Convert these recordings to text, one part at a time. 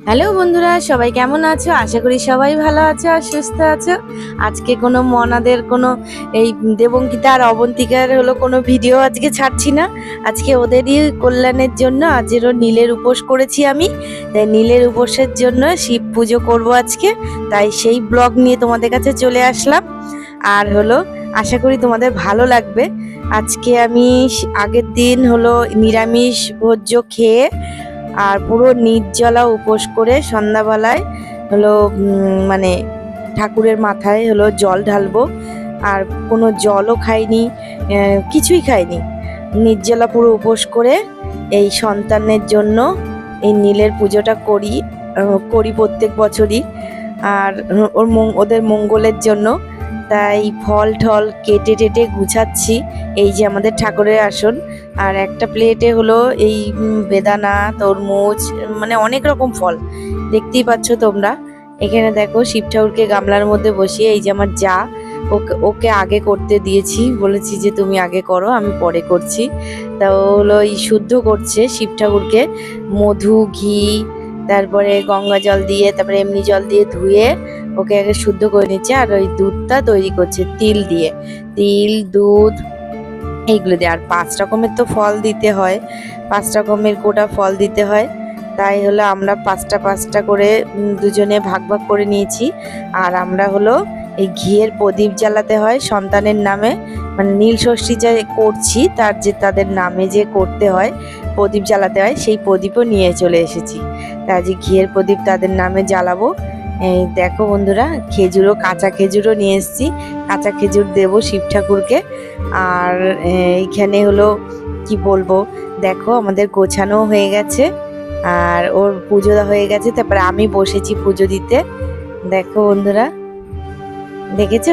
Hello বন্ধুরা, সবাই কেমন আছো? আশা করি সবাই ভালো আছো আর সুস্থ আছো। আজকে কোনো মনাদের কোনো এই দেবঙ্কিতা আর অবন্তিকার হলো কোনো ভিডিও আজকে ছাড়ছি না। আজকে ওদেরই কল্যাণের জন্য আজেরও নীলের উপোস করেছি আমি। তাই নীলের উপোসের জন্য শিব পুজো করব আজকে। তাই সেই ব্লগ নিয়ে তোমাদের কাছে চলে আসলাম। আর হলো, আশা করি তোমাদের ভালো লাগবে। আজকে আমি আগের দিন হলো নিরামিষ ভোজ্য খেয়ে আর পুরো নির্জলা উপোস করে সন্ধ্যাবেলায় হলো মানে ঠাকুরের মাথায় হলো জল ঢালবো। আর কোনো জলও খাইনি কিছুই খাইনি। নির্জলা পুরো উপোস করে এই সন্তানের জন্য এই নীলের পুজোটা করি করি প্রত্যেক বছরই। আর ওর ওদের মঙ্গলের জন্য তাই ফল টল কেটে টেটে গুছাচ্ছি। এই যে আমাদের ঠাকুরের আসন। আর একটা প্লেটে হলো এই বেদানা, তরমুজ মানে অনেক রকম ফল। দেখতেই পাচ্ছ তোমরা। এখানে দেখো শিব ঠাকুরকে গামলার মধ্যে বসিয়ে এই যে আমার যা, ওকে ওকে আগে করতে দিয়েছি। বলেছি যে তুমি আগে করো, আমি পরে করছি। তা হলো এই শুদ্ধ করছে শিব ঠাকুরকে। মধু, ঘি তারপরে গঙ্গা জল দিয়ে, তারপরে এমনি জল দিয়ে ধুয়ে ওকে আগে শুদ্ধ করে নিচ্ছে আর ওই দুধটা তৈরি করছে তিল দিয়ে। তিল, দুধ এইগুলো দিয়ে। আর পাঁচ রকমের তো ফল দিতে হয়, পাঁচ রকমের গোটা ফল দিতে হয়। তাই হলো আমরা পাঁচটা পাঁচটা করে দুজনে ভাগ ভাগ করে নিয়েছি। আর আমরা হলো এই ঘিয়ের প্রদীপ জ্বালাতে হয় সন্তানের নামে। মানে নীল ষষ্ঠী যে করছি, তার যে তাদের নামে যে করতে হয় প্রদীপ জ্বালাতে হয়, সেই প্রদীপও নিয়ে চলে এসেছি। তা যে ঘিয়ের প্রদীপ তাদের নামে জ্বালাবো। এই দেখো বন্ধুরা, খেজুরও, কাঁচা খেজুরও নিয়ে এসেছি। কাঁচা খেজুর দেবো শিব ঠাকুরকে। আর এইখানে হলো, কি বলব, দেখো আমাদের গোছানো হয়ে গেছে। আর ওর পুজো হয়ে গেছে, তারপরে আমি বসেছি পুজো দিতে। দেখো বন্ধুরা, দেখেছ?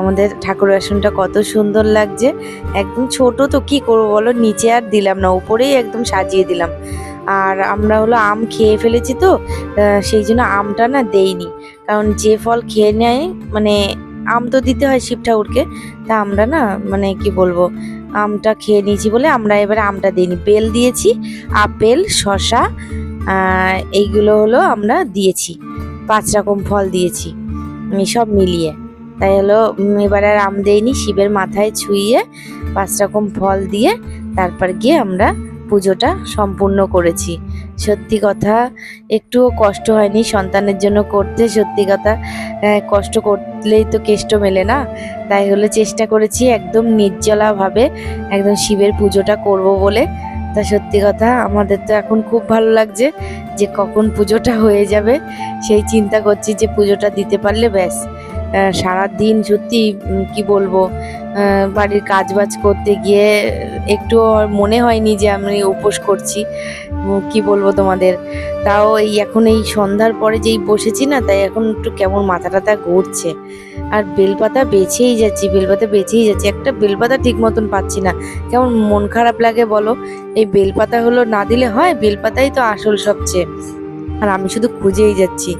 আমাদের ঠাকুর আসনটা কত সুন্দর লাগছে। একদম ছোট তো কি করব বলো? নিচে আর দিলাম না, উপরেই একদম সাজিয়ে দিলাম। আর আমরা হলো আম খেয়ে ফেলেছি তো সেই জন্য আমটা না দেইনি। কারণ যে ফল খেয়ে নেয় মানে আম তো দিতে হয় শিব ঠাকুরকে, তা আমরা না মানে কি বলব, আমটা খেয়ে নিয়েছি বলে আমরা এবারে আমটা দিইনি। বেল দিয়েছি, আপেল শশা এইগুলো হলো আমরা দিয়েছি। পাঁচ রকম ফল দিয়েছি আমি সব মিলিয়ে। তাই হলো এবারে আর আম দেইনি, শিবের মাথায় ছুঁয়ে পাঁচ রকম ফল দিয়ে তারপর গিয়ে আমরা পুজোটা সম্পূর্ণ করেছি। সত্যি কথা, একটুও কষ্ট হয়নি সন্তানের জন্য করতে, সত্যি কথা কষ্ট করলেই তো কেষ্ট মেলে না। তাই হলো চেষ্টা করেছি একদম নির্জলাভাবে একদম শিবের পুজোটা করব বলে। তা সত্যি কথা, আমাদের তো এখন খুব ভালো লাগছে যে কখন পুজোটা হয়ে যাবে, সেই চিন্তা করছি যে পুজোটা দিতে পারলে ব্যাস। আহ, সারাদিন সত্যি কি বলব বাড়ির কাজ বাজ করতে গিয়ে একটু মনে হয়নি যে আমি উপোস করছি কি বলব তোমাদের। তাও এই এখন এই সন্ধ্যার পরে যেই বসেছি না তাই এখন একটু কেমন মাথা টাথা ঘুরছে। আর বেলপাতা বেছেই যাচ্ছি বেলপাতা বেছেই যাচ্ছি। একটা বেলপাতা ঠিক মতন পাচ্ছি না। কেমন মন খারাপ লাগে বলো? এই বেলপাতা হলো না দিলে হয় বেলপাতাই তো আসল সবচেয়ে। আর আমি শুধু খুঁজেই যাচ্ছি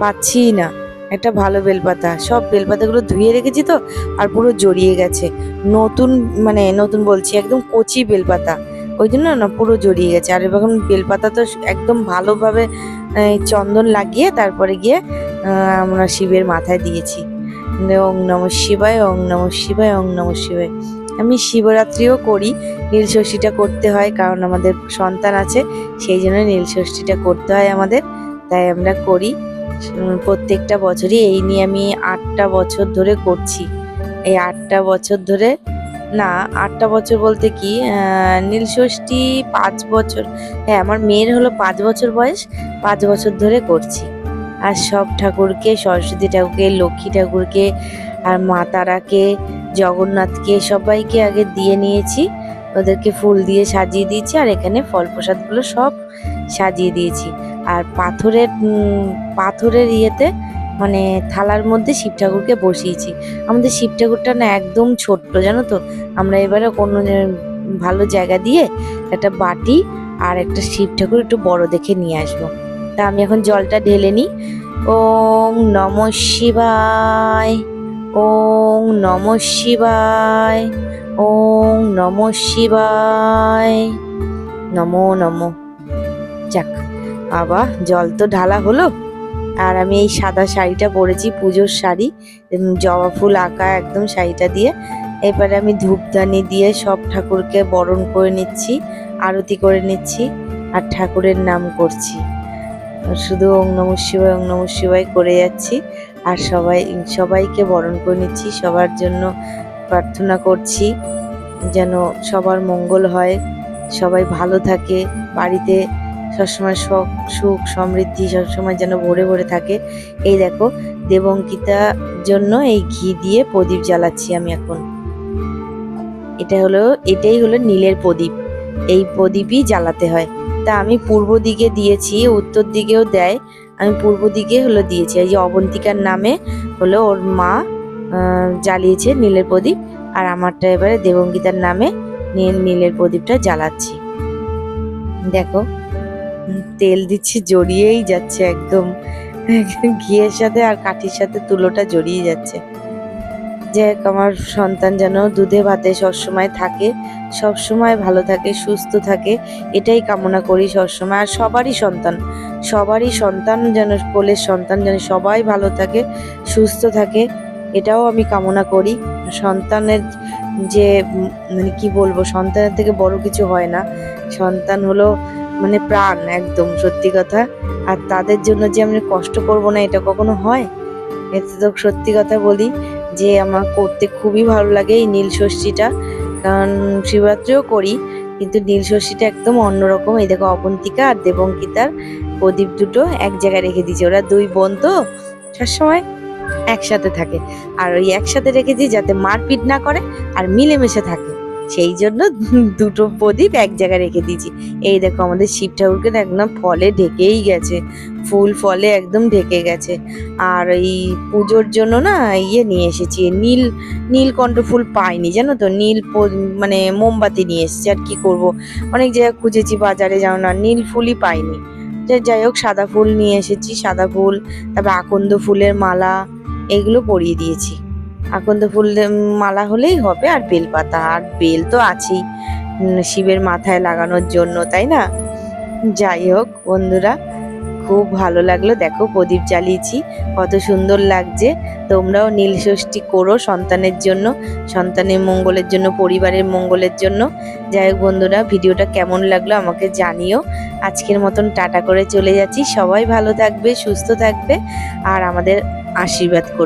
পাচ্ছিই না। একটা ভালো বেলপাতা। সব বেলপাতাগুলো ধুয়ে রেখেছি তো, আর পুরো জড়িয়ে গেছে। নতুন মানে নতুন বলছি, একদম কচি বেলপাতা। ওই জন্য না পুরো জড়িয়ে গেছে। আর এখন বেলপাতা তো একদম ভালোভাবে চন্দন লাগিয়ে তারপরে গিয়ে আমরা শিবের মাথায় দিয়েছি। ওং নম শিবায়, ওং নম শিবায়, ওং নম শিবায়। আমি শিবরাত্রিও করি নীল ষষ্ঠীটা করতে হয়, কারণ আমাদের সন্তান আছে, সেই জন্য নীল ষষ্ঠীটা করতে হয় আমাদের। তাই আমরা করি। প্রত্যেকটা বছরই এই নিয়ে আমি আটটা বছর ধরে করছি। এই আটটা বছর ধরে না আটটা বছর বলতে কি আহ, নীল ষষ্ঠী পাঁচ বছর হ্যাঁ আমার মেয়ের হলো পাঁচ বছর বয়স পাঁচ বছর ধরে করছি। আর সব ঠাকুরকে সরস্বতী ঠাকুরকে লক্ষ্মী ঠাকুরকে আর মা তারাকে জগন্নাথকে সবাইকে আগে দিয়ে নিয়েছি। ওদেরকে ফুল দিয়ে সাজিয়ে দিয়েছি আর এখানে ফল প্রসাদগুলো সব সাজিয়ে দিয়েছি। আর পাথরের পাথরের ইয়েতে মানে থালার মধ্যে শিব ঠাকুরকে বসিয়েছি। আমাদের শিব ঠাকুরটা না একদম ছোট্ট, জানো তো? আমরা এবারে কোনো ভালো জায়গা দিয়ে একটা বাটি আর একটা শিব ঠাকুর একটু বড় দেখে নিয়ে আসব। তা আমি এখন জলটা ঢেলে নিই। ওং নম শিবায় ওং নম শিবায় ওং নম শিবায়। নমো নমো। যাক। বাবা, জল তো ঢালা হলো। আর আমি এই সাদা শাড়িটা পরেছি, পুজোর শাড়ি। জবা ফুল আঁকা একদম শাড়িটা দিয়ে। এবারে আমি ধূপধানি দিয়ে সব ঠাকুরকে বরণ করে নিচ্ছি, আরতি করে নিচ্ছি, আর ঠাকুরের নাম করছি। শুধু ওং নম শিবায়, ওং নম শিবায় করে যাচ্ছি, আর সবাই, সবাইকে বরণ করে নিচ্ছি, সবার জন্য প্রার্থনা করছি, যেন সবার মঙ্গল হয়, সবাই ভালো থাকে, বাড়িতে সবসময় সুখ সুখ, সমৃদ্ধি সবসময় যেন ভরে ভরে থাকে। এই দেখো, দেবঙ্কিতা জন্য এই ঘি দিয়ে প্রদীপ জ্বালাচ্ছি আমি এখন। এটা হলো, এটাই হলো নীলের প্রদীপ। এই প্রদীপই জ্বালাতে হয়। তা আমি পূর্ব দিকে দিয়েছি, উত্তর দিকেও দেয়। আমি পূর্ব দিকে হলো দিয়েছি। এই যে অবন্তিকার নামে হলো ওর মা জ্বালিয়েছে নীলের প্রদীপ। আর আমারটা এবারে দেবঙ্গিতার নামে নীল, নীলের প্রদীপটা জ্বালাচ্ছি। দেখো তেল দিচ্ছি জড়িয়েই যাচ্ছে একদম। ঘিয়ের সাথে আর কাঠির সাথে তুলোটা জড়িয়ে যাচ্ছে। যে আমার সন্তান যেন দুধে ভাতে সবসময় থাকে, সবসময় ভালো থাকে, সুস্থ থাকে, এটাই কামনা করি সবসময়। আর সবারই সন্তান সবারই সন্তান যেন, কোলের সন্তান যেন সবাই ভালো থাকে, সুস্থ থাকে, এটাও আমি কামনা করি। সন্তানের যে মানে কি বলব, সন্তানের থেকে বড় কিছু হয় না। সন্তান হলো মানে প্রাণ, একদম সত্যি কথা। আর তাদের জন্য যে আমি কষ্ট করব না, এটা কখনো হয়? এতে তো সত্যি কথা বলি যে, আমার করতে খুবই ভালো লাগে এই নীল ষষ্ঠীটা। কারণ শিবরাত্রিও করি, কিন্তু নীল ষষ্ঠীটা একদম অন্যরকম। এই দেখো অবন্তিকা আর দেবঙ্কিতার প্রদীপ দুটো এক জায়গায় রেখে দিয়েছে। ওরা দুই বোন তো সবসময় একসাথে থাকে। আর ওই একসাথে রেখেছি যাতে মারপিট না করে আর মিলেমিশে থাকে। সেই জন্য দুটো প্রদীপ এক জায়গায় রেখে দিয়েছি। এই দেখো আমাদের শিব ঠাকুরকে একদম ফলে ঢেকেই গেছে। ফুল ফলে একদম ঢেকে গেছে। আর এই পুজোর জন্য না ইয়ে নিয়ে এসেছি, নীল, নীলকণ্ঠ ফুল পাইনি, জানো তো? নীল মানে মোমবাতি নিয়ে এসেছি। আর কি করব? অনেক জায়গায় খুঁজেছি, বাজারে যাও না, নীল ফুলই পাইনি। যাই হোক, সাদা ফুল নিয়ে এসেছি, সাদা ফুল, তারপর আকন্দ ফুলের মালা, এগুলো পরিয়ে দিয়েছি। আকন্দ ফুল মালা হলেই হবে, আর বেলপাতা, আর বেল তো আছেই শিবের মাথায় লাগানোর জন্য, তাই না? যাই হোক, বন্ধুরা, খুব ভালো লাগল। দেখো, প্রদীপ জ্বালিয়েছি, কত সুন্দর লাগছে। তোমরাও নীল ষষ্ঠী করো সন্তানের জন্য, সন্তানের মঙ্গলের জন্য, পরিবারের মঙ্গলের জন্য। যাই হোক, বন্ধুরা, ভিডিওটা কেমন লাগল আমাকে জানিও। আজকের মতন টাটা করে চলে যাচ্ছি। সবাই ভালো থাকবে, সুস্থ থাকবে, আর আমাদের আশীর্বাদ করবে